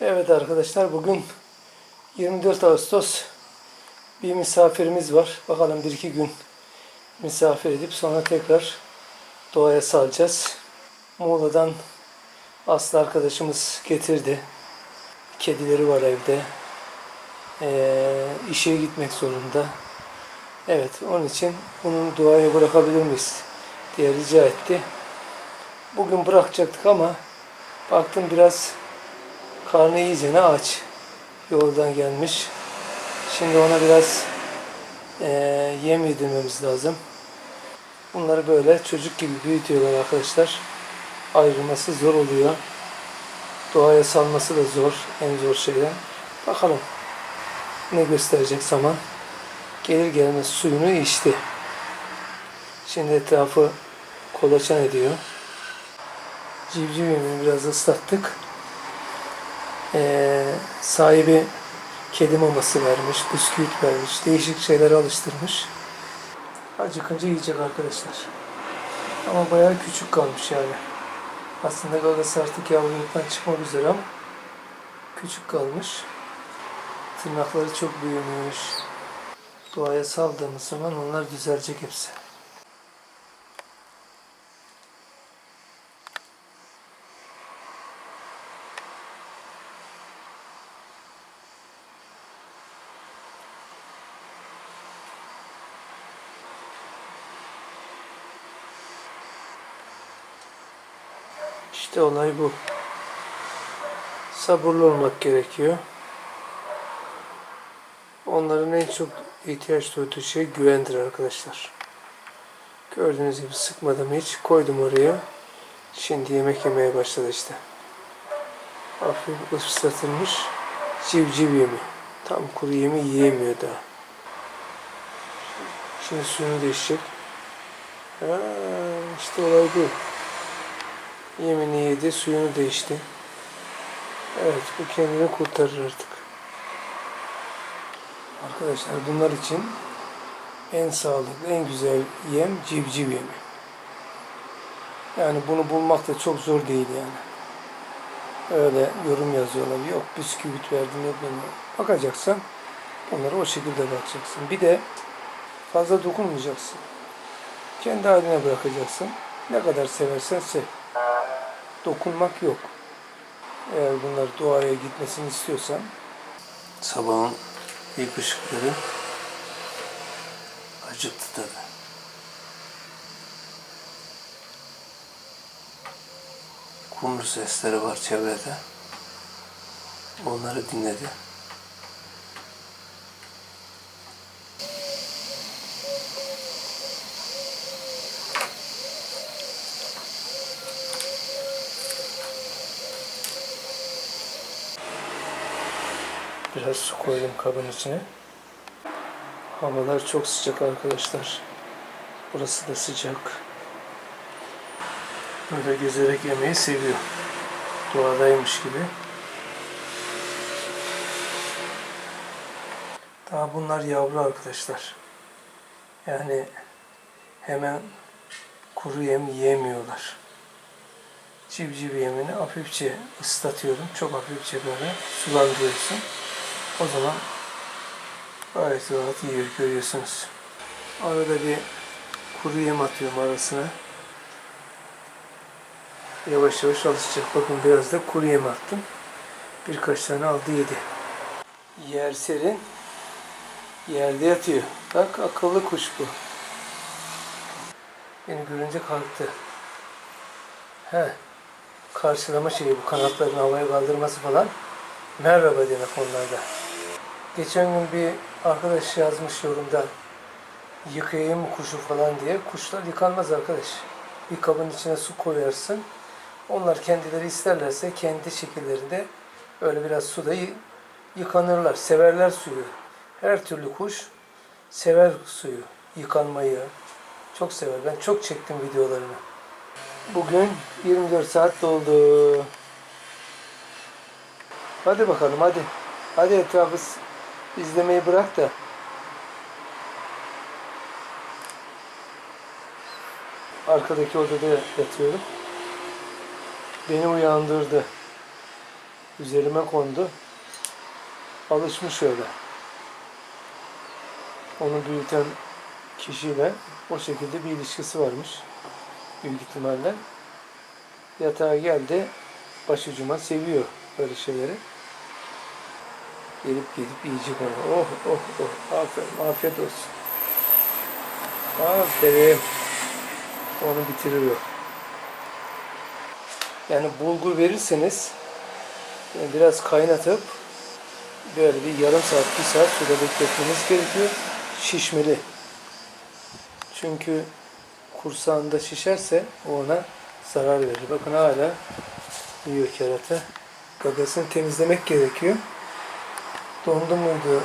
Evet arkadaşlar bugün 24 Ağustos bir misafirimiz var. Bakalım bir iki gün misafir edip sonra tekrar doğaya salacağız. Muğla'dan Aslı arkadaşımız getirdi. Kedileri var evde. Ee, işe gitmek zorunda. Evet onun için bunu doğaya bırakabilir miyiz diye rica etti. Bugün bırakacaktık ama baktım biraz karnı iyicene aç. Yoldan gelmiş. Şimdi ona biraz eee yem yedirmemiz lazım. Bunları böyle çocuk gibi büyütüyorlar arkadaşlar. Ayrılması zor oluyor. Doğaya salması da zor. En zor şeyden. Bakalım ne gösterecek zaman. Gelir gelmez suyunu içti. Şimdi etrafı kolaçan ediyor. Civciv yemini biraz ıslattık. Ee, sahibi kedi maması vermiş, bisküvit vermiş, değişik şeyler alıştırmış. Acıkınca yiyecek arkadaşlar. Ama bayağı küçük kalmış yani. Aslında gagası artık yavruluktan çıkmak üzere ama küçük kalmış. Tırnakları çok büyümüş. Doğaya saldığımız zaman onlar düzelecek hepsi. İşte olay bu. Sabırlı olmak gerekiyor. Onların en çok ihtiyaç duyduğu şey güvendir arkadaşlar. Gördüğünüz gibi sıkmadım hiç. Koydum oraya. Şimdi yemek yemeye başladı işte. Hafif ıslatılmış civciv yemi. Tam kuru yemi yiyemiyor daha. Şimdi suyunu değişecek. Ha, işte olay bu. Yemini yedi, suyunu değişti. Evet, bu kendini kurtarır artık. Arkadaşlar bunlar için en sağlıklı, en güzel yem civciv yemi. Yani bunu bulmak da çok zor değil yani. Öyle yorum yazıyorlar. Yok bisküvit verdim yok bilmem. Bakacaksan onları o şekilde bakacaksın. Bir de fazla dokunmayacaksın. Kendi haline bırakacaksın. Ne kadar seversen sev. Dokunmak yok. Eğer bunlar doğaya gitmesini istiyorsan sabahın ilk ışıkları acıktı tabi. Kumru sesleri var çevrede. Onları dinledi. Biraz su koydum kabın içine. Havalar çok sıcak arkadaşlar. Burası da sıcak. Böyle gezerek yemeyi seviyor. Doğadaymış gibi. Daha bunlar yavru arkadaşlar. Yani hemen kuru yem yiyemiyorlar. Civciv yemini hafifçe ıslatıyorum. Çok hafifçe böyle sulandırıyorsun. O zaman gayet rahat yiyor görüyorsunuz. Arada bir kuru yem atıyorum arasına. Yavaş yavaş alışacak. Bakın biraz da kuru yem attım. Birkaç tane aldı yedi. Yer serin. Yerde yatıyor. Bak akıllı kuş bu. Beni görünce kalktı. He. Karşılama şeyi bu kanatlarını havaya kaldırması falan. Merhaba demek onlarda. Geçen gün bir arkadaş yazmış yorumda yıkayayım kuşu falan diye. Kuşlar yıkanmaz arkadaş. Bir kabın içine su koyarsın. Onlar kendileri isterlerse kendi şekillerinde öyle biraz suda yı- yıkanırlar. Severler suyu. Her türlü kuş sever suyu. Yıkanmayı. Çok sever. Ben çok çektim videolarını. Bugün 24 saat doldu. Hadi bakalım hadi. Hadi etrafı izlemeyi bırak da. Arkadaki odada yatıyorum. Beni uyandırdı. üzerime kondu. Alışmış öyle. Onu büyüten kişiyle o şekilde bir ilişkisi varmış. Büyük ihtimalle. Yatağa geldi. Başucuma seviyor böyle şeyleri. Gelip gelip yiyecek onu. Oh oh oh. Aferin. Afiyet olsun. Aferin. Onu bitirir o. Yani bulgur verirseniz yani biraz kaynatıp böyle bir yarım saat, bir saat suda bekletmeniz gerekiyor. Şişmeli. Çünkü kursağında şişerse ona zarar verir. Bakın hala yiyor kerata. Gagasını temizlemek gerekiyor. Dondu muydu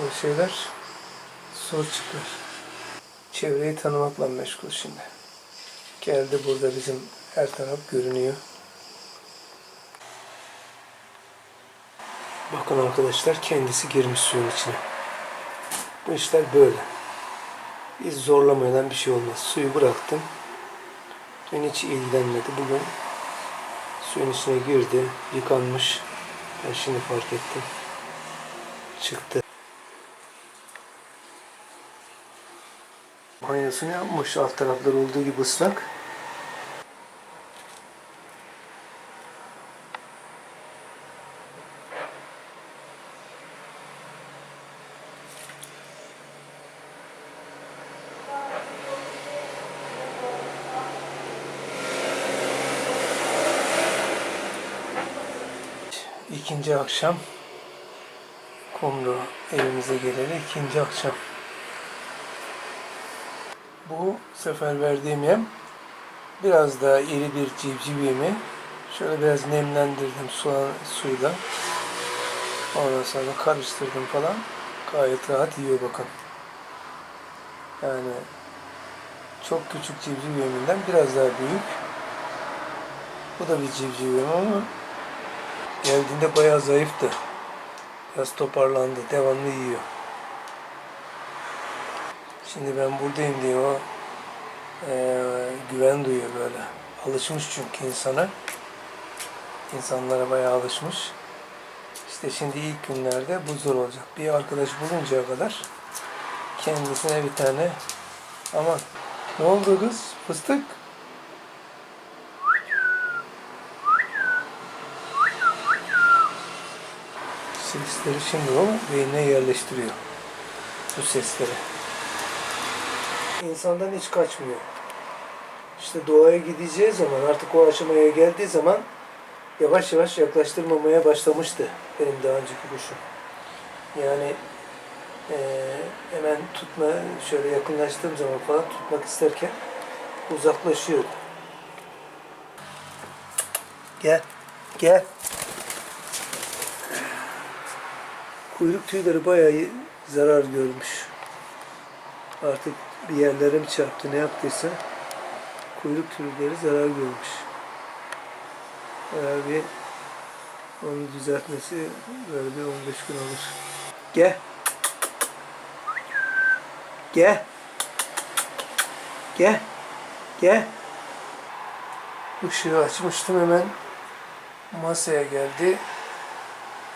o şeyler? Çıkar. Çevreyi tanımakla meşgul şimdi. Geldi burada bizim her taraf görünüyor. Bakın arkadaşlar kendisi girmiş suyun içine. Bu işler böyle. Hiç zorlamayan bir şey olmaz. Suyu bıraktım. Dün hiç ilgilenmedi. Bugün suyun içine girdi. Yıkanmış. Ben şimdi fark ettim. Çıktı. Banyosunu yapmış. Alt tarafları olduğu gibi ıslak. İkinci akşam kumru evimize geleli ikinci akşam. Bu sefer verdiğim yem biraz daha iri bir civciv yemi. Şöyle biraz nemlendirdim su, suyla. Ondan sonra karıştırdım falan. Gayet rahat yiyor bakın. Yani çok küçük civciv yeminden biraz daha büyük. Bu da bir civciv yemi ama Geldiğinde bayağı zayıftı. Biraz toparlandı. Devamlı yiyor. Şimdi ben buradayım diye o eee, güven duyuyor böyle. Alışmış çünkü insana. İnsanlara bayağı alışmış. İşte şimdi ilk günlerde bu zor olacak. Bir arkadaş buluncaya kadar kendisine bir tane aman ne oldu kız? Fıstık? Sesleri şimdi o beynine yerleştiriyor. Bu sesleri. İnsandan hiç kaçmıyor. İşte doğaya gideceği zaman artık o aşamaya geldiği zaman yavaş yavaş yaklaştırmamaya başlamıştı benim daha önceki kuşum. Yani eee, hemen tutma, şöyle yakınlaştığım zaman falan tutmak isterken uzaklaşıyordu. Gel, gel. Kuyruk tüyleri bayağı zarar görmüş. Artık bir yerlere mi çarptı ne yaptıysa kuyruk tüyleri zarar görmüş. Bayağı bir onu düzeltmesi böyle bir 15 gün alır. Gel. Gel. Gel. Gel. Işığı açmıştım hemen masaya geldi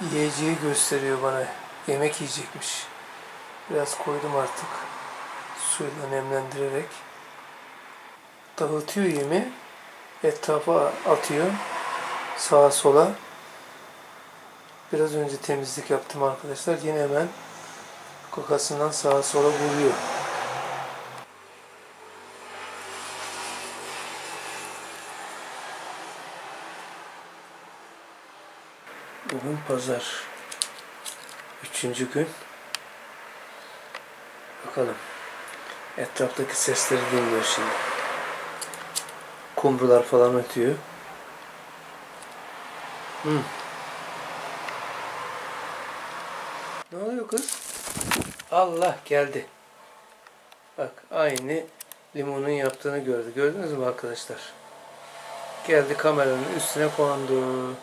yiyeceği gösteriyor bana. Yemek yiyecekmiş. Biraz koydum artık. Suyla nemlendirerek. Dağıtıyor yemi. Etrafa atıyor. Sağa sola. Biraz önce temizlik yaptım arkadaşlar. Yine hemen kakasından sağa sola vuruyor. Bugün pazar. Üçüncü gün. Bakalım. Etraftaki sesleri dinliyor şimdi. Kumrular falan ötüyor. Hı. Ne oluyor kız? Allah geldi. Bak aynı limonun yaptığını gördü. Gördünüz mü arkadaşlar? Geldi kameranın üstüne kondu.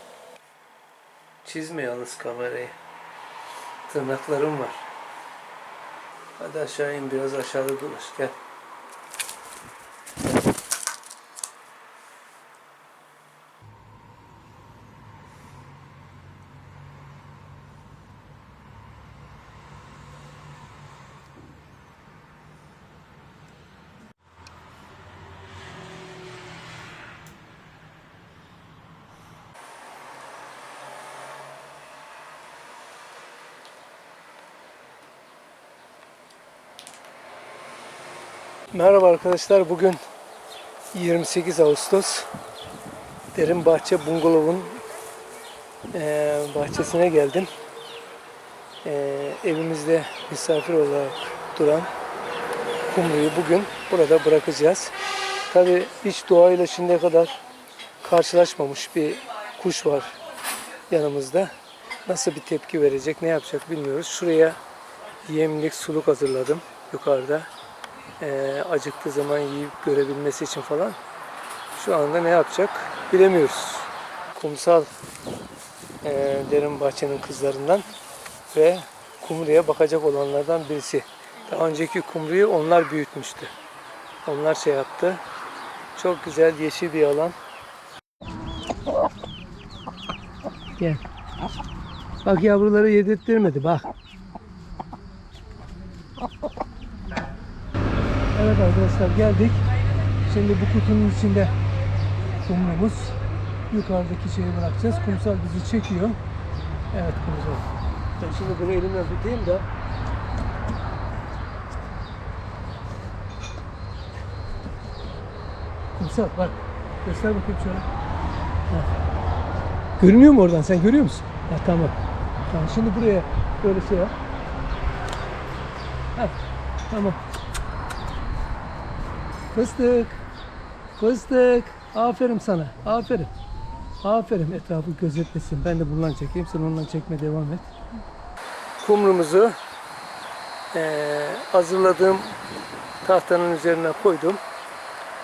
Çizme yalnız kamerayı. Tırnaklarım var. Hadi aşağı in biraz aşağıda dolaş gel. Merhaba arkadaşlar. Bugün 28 Ağustos. Derin Bahçe Bungalov'un eee, bahçesine geldim. Eee, evimizde misafir olarak duran kumruyu bugün burada bırakacağız. Tabi hiç doğayla şimdiye kadar karşılaşmamış bir kuş var yanımızda. Nasıl bir tepki verecek, ne yapacak bilmiyoruz. Şuraya yemlik suluk hazırladım yukarıda. Ee, acıktığı zaman yiyip görebilmesi için falan. Şu anda ne yapacak bilemiyoruz. Kumsal e, derin bahçenin kızlarından ve kumruya bakacak olanlardan birisi. Daha önceki kumruyu onlar büyütmüştü. Onlar şey yaptı. Çok güzel yeşil bir alan. Gel. Bak yavruları yedirttirmedi bak. Evet arkadaşlar geldik. Şimdi bu kutunun içinde kumrumuz. Yukarıdaki şeyi bırakacağız. Kumsal bizi çekiyor. Evet kumsal. Ben şimdi bunu elimle tutayım da Kumsal bak. Göster bakayım şöyle. Ha. Görünüyor mu oradan? Sen görüyor musun? Ha, tamam. Tamam. Şimdi buraya böyle şey yap. Ha, tamam. Fıstık. Fıstık. Aferin sana. Aferin. Aferin. Etrafı gözetlesin. Ben de bundan çekeyim. Sen ondan çekme devam et. Kumrumuzu eee, hazırladığım tahtanın üzerine koydum.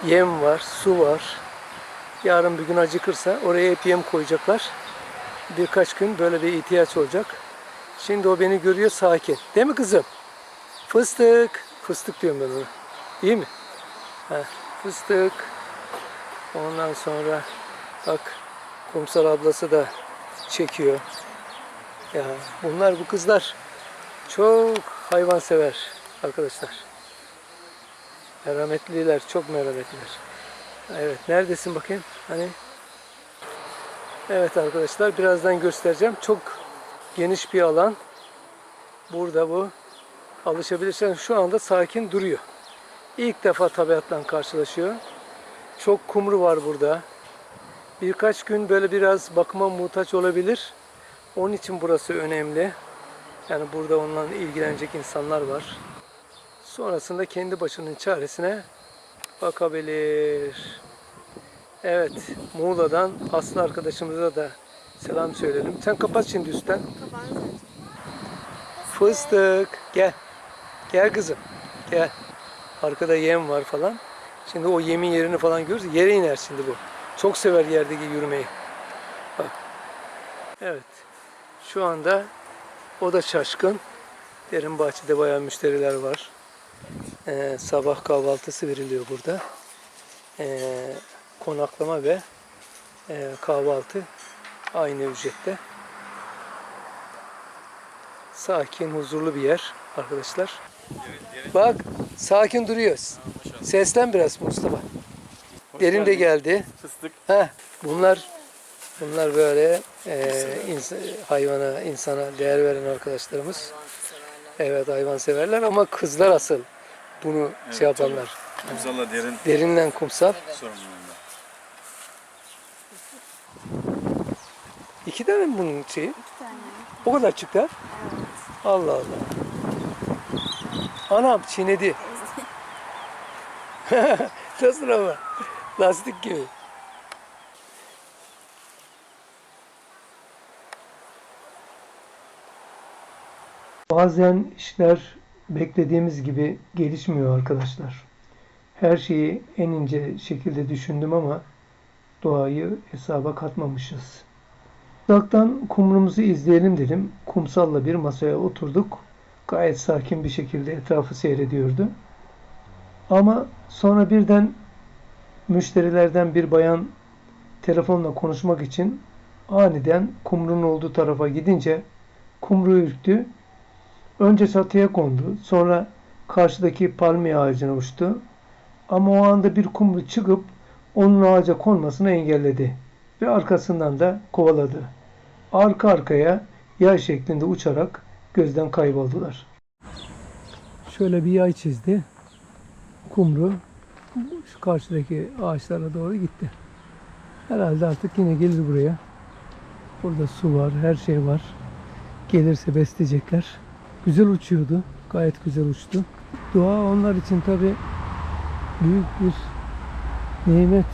Yem var, su var. Yarın bir gün acıkırsa oraya hep yem koyacaklar. Birkaç gün böyle bir ihtiyaç olacak. Şimdi o beni görüyor sakin. Değil mi kızım? Fıstık. Fıstık diyorum ben ona. İyi mi? Fıstık. Ondan sonra bak kumsal ablası da çekiyor. Ya bunlar bu kızlar çok hayvansever arkadaşlar. Merhametliler, çok merhametliler. Evet, neredesin bakayım? Hani? Evet arkadaşlar, birazdan göstereceğim. Çok geniş bir alan. Burada bu. Alışabilirsen şu anda sakin duruyor. İlk defa tabiatla karşılaşıyor. Çok kumru var burada. Birkaç gün böyle biraz bakıma muhtaç olabilir. Onun için burası önemli. Yani burada onunla ilgilenecek insanlar var. Sonrasında kendi başının çaresine bakabilir. Evet, Muğla'dan Aslı arkadaşımıza da selam söyleyelim. Sen kapat şimdi üstten. Fıstık, gel. Gel kızım, gel. Arkada yem var falan. Şimdi o yemin yerini falan görürüz. Yere iner şimdi bu. Çok sever yerdeki yürümeyi. Bak. Evet. Şu anda o da şaşkın. Derin bahçede bayağı müşteriler var. Ee, sabah kahvaltısı veriliyor burada. Ee, konaklama ve e, kahvaltı aynı ücrette. Sakin, huzurlu bir yer arkadaşlar. Bak, sakin duruyoruz. Seslen biraz Mustafa. Derin de geldi. Fıstık. Heh, bunlar bunlar böyle e, ins- hayvana, insana değer veren arkadaşlarımız. Evet hayvan severler ama kızlar asıl bunu şey yapanlar. Kumsalla derin Derinden kumsal. sorumluluğunda. İki tane mi bunun şeyi? İki tane. O kadar çıktı ha? Allah Allah. Anam çiğnedi. Nasıl ama? Lastik gibi. Bazen işler beklediğimiz gibi gelişmiyor arkadaşlar. Her şeyi en ince şekilde düşündüm ama doğayı hesaba katmamışız. Uzaktan kumrumuzu izleyelim dedim. Kumsalla bir masaya oturduk. Gayet sakin bir şekilde etrafı seyrediyordu. Ama sonra birden müşterilerden bir bayan telefonla konuşmak için aniden kumrunun olduğu tarafa gidince kumru ürktü. Önce çatıya kondu. Sonra karşıdaki palmiye ağacına uçtu. Ama o anda bir kumru çıkıp onun ağaca konmasını engelledi ve arkasından da kovaladı. Arka arkaya yay şeklinde uçarak gözden kayboldular. Şöyle bir yay çizdi. kumru şu karşıdaki ağaçlara doğru gitti. Herhalde artık yine gelir buraya. Burada su var, her şey var. Gelirse besleyecekler. Güzel uçuyordu. Gayet güzel uçtu. Doğa onlar için tabi büyük bir nimet.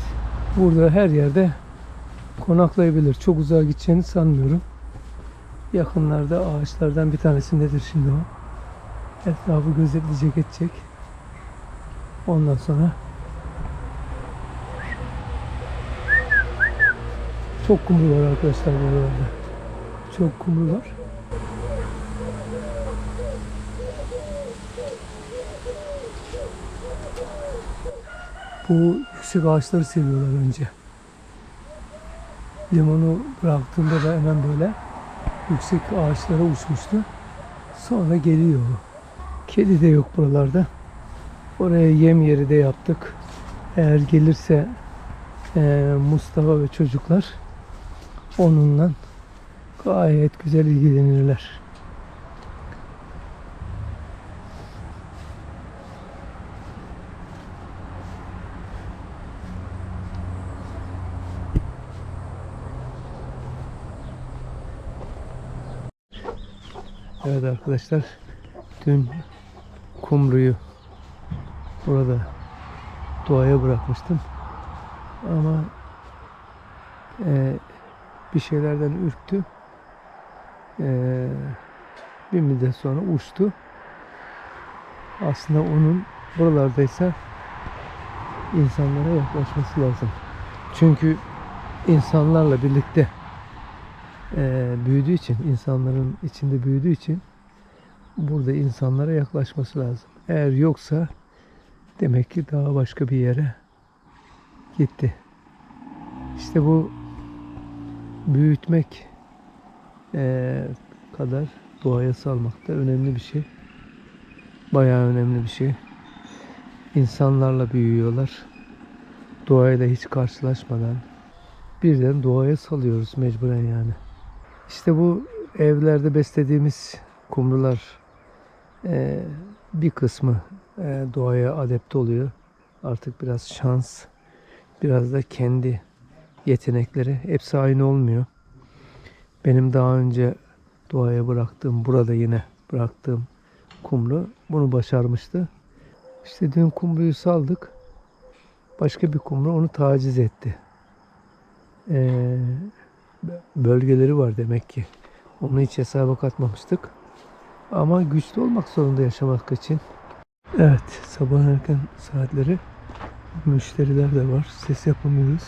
Burada her yerde konaklayabilir. Çok uzağa gideceğini sanmıyorum. Yakınlarda ağaçlardan bir tanesindedir şimdi o. Etrafı gözetleyecek edecek. Ondan sonra çok kumru var arkadaşlar buralarda. Çok kumru var. Bu yüksek ağaçları seviyorlar önce. Limonu bıraktığında da hemen böyle yüksek ağaçlara uçmuştu. Sonra geliyor. Kedi de yok buralarda. Oraya yem yeri de yaptık. Eğer gelirse eee, Mustafa ve çocuklar onunla gayet güzel ilgilenirler. Evet arkadaşlar dün kumruyu burada doğaya bırakmıştım. Ama e, bir şeylerden ürktü. E, bir müddet sonra uçtu. Aslında onun buralardaysa insanlara yaklaşması lazım. Çünkü insanlarla birlikte e, büyüdüğü için, insanların içinde büyüdüğü için burada insanlara yaklaşması lazım. Eğer yoksa demek ki daha başka bir yere gitti. İşte bu büyütmek eee, kadar doğaya salmak da önemli bir şey. Bayağı önemli bir şey. İnsanlarla büyüyorlar. Doğayla hiç karşılaşmadan birden doğaya salıyoruz mecburen yani. İşte bu evlerde beslediğimiz kumrular eee, bir kısmı eee, doğaya adapte oluyor. Artık biraz şans, biraz da kendi yetenekleri. Hepsi aynı olmuyor. Benim daha önce doğaya bıraktığım, burada yine bıraktığım kumru bunu başarmıştı. İşte dün kumruyu saldık. Başka bir kumru onu taciz etti. Ee, bölgeleri var demek ki. Onu hiç hesaba katmamıştık. Ama güçlü olmak zorunda yaşamak için. Evet, sabah erken saatleri müşteriler de var. Ses yapamıyoruz.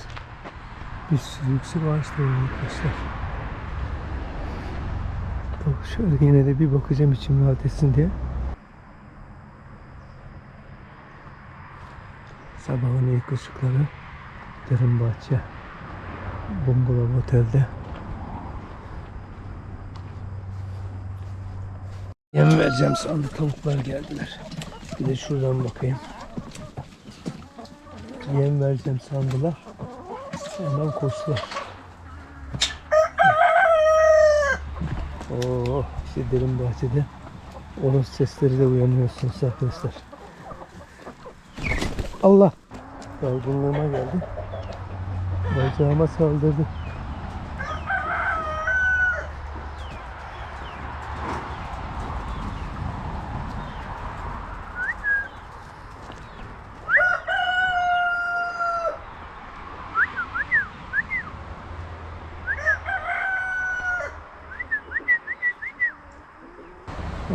Bir sürü yüksek ağaçlar arkadaşlar. Şöyle yine de bir bakacağım içim rahat etsin diye. Sabahın ilk ışıkları derin bahçe. Bungalov otelde. Yem vereceğim sandı tavuklar geldiler. Bir de şuradan bakayım. Yem vereceğim sandılar. Hemen koştular. Oo, işte derin bahçede onun sesleri de uyanıyorsunuz arkadaşlar. Allah! Dalgınlığıma geldi. Bacağıma saldırdı.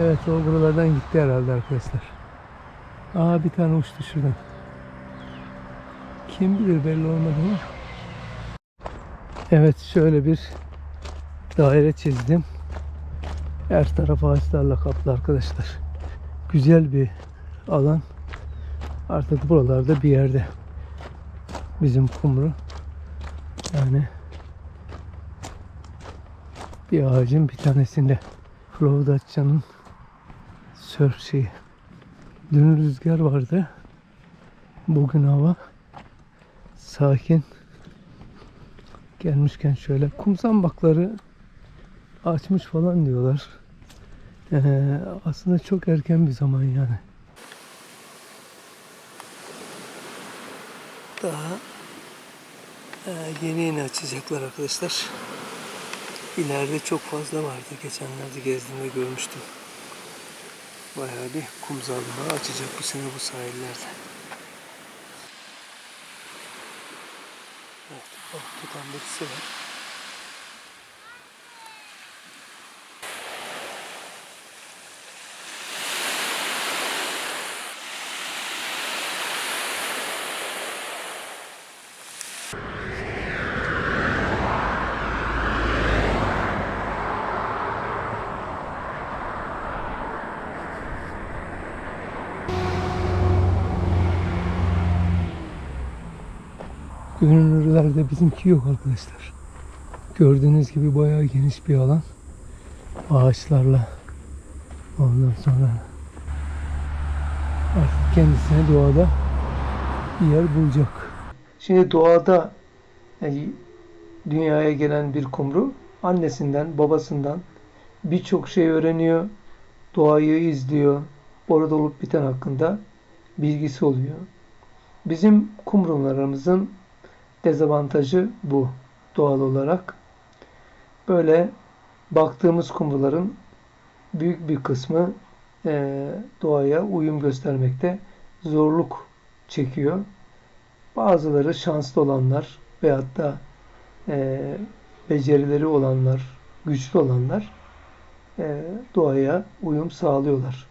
Evet o buralardan gitti herhalde arkadaşlar. Aa bir tane uçtu şuradan. Kim bilir belli olmadı ama. Evet şöyle bir daire çizdim. Her taraf ağaçlarla kaplı arkadaşlar. Güzel bir alan. Artık buralarda bir yerde. Bizim kumru. Yani bir ağacın bir tanesinde. Flovdatça'nın sörf şeyi. Dün rüzgar vardı. Bugün hava sakin. Gelmişken şöyle kum zambakları açmış falan diyorlar. Ee, aslında çok erken bir zaman yani. Daha e, yeni yeni açacaklar arkadaşlar. İleride çok fazla vardı. Geçenlerde gezdiğimde görmüştüm. Bayağı bir kumsallığa açacak bu sene bu sahillerde. Balık tutan birisi var. Görünürlerde bizimki yok arkadaşlar. Gördüğünüz gibi bayağı geniş bir alan. Ağaçlarla. Ondan sonra artık kendisine doğada bir yer bulacak. Şimdi doğada yani dünyaya gelen bir kumru annesinden, babasından birçok şey öğreniyor. Doğayı izliyor. Orada olup biten hakkında bilgisi oluyor. Bizim kumrularımızın dezavantajı bu doğal olarak. Böyle baktığımız kumruların büyük bir kısmı eee, doğaya uyum göstermekte zorluk çekiyor. Bazıları şanslı olanlar veyahut da eee, becerileri olanlar, güçlü olanlar eee, doğaya uyum sağlıyorlar.